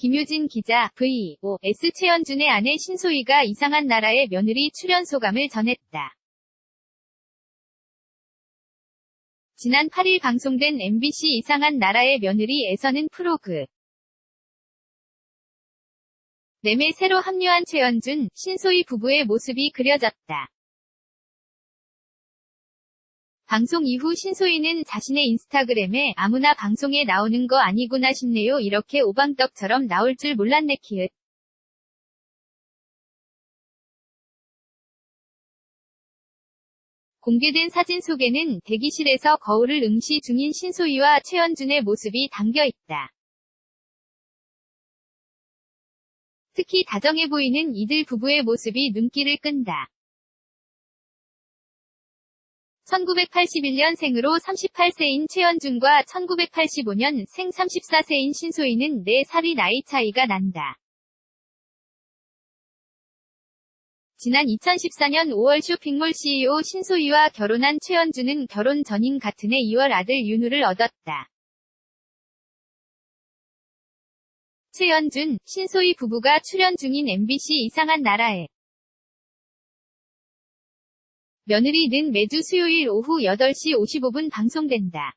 김효진 기자, V, O, S 최연준의 아내 신소희가 이상한 나라의 며느리 출연 소감을 전했다. 지난 8일 방송된 MBC 이상한 나라의 며느리에서는 프로그 램에 새로 합류한 최연준, 신소희 부부의 모습이 그려졌다. 방송 이후 신소희는 자신의 인스타그램에 아무나 방송에 나오는 거 아니구나 싶네요 이렇게 오방떡처럼 나올 줄 몰랐네 키읔. 공개된 사진 속에는 대기실에서 거울을 응시 중인 신소희와 최연준의 모습이 담겨 있다. 특히 다정해 보이는 이들 부부의 모습이 눈길을 끈다. 1981년 생으로 38세인 최연준과 1985년 생 34세인 신소희는 4살이 나이 차이가 난다. 지난 2014년 5월 쇼핑몰 CEO 신소희와 결혼한 최연준은 결혼 전인 같은 해 2월 아들 윤우를 얻었다. 최연준, 신소희 부부가 출연 중인 MBC 이상한 나라에 며느리는 매주 수요일 오후 8시 55분 방송된다.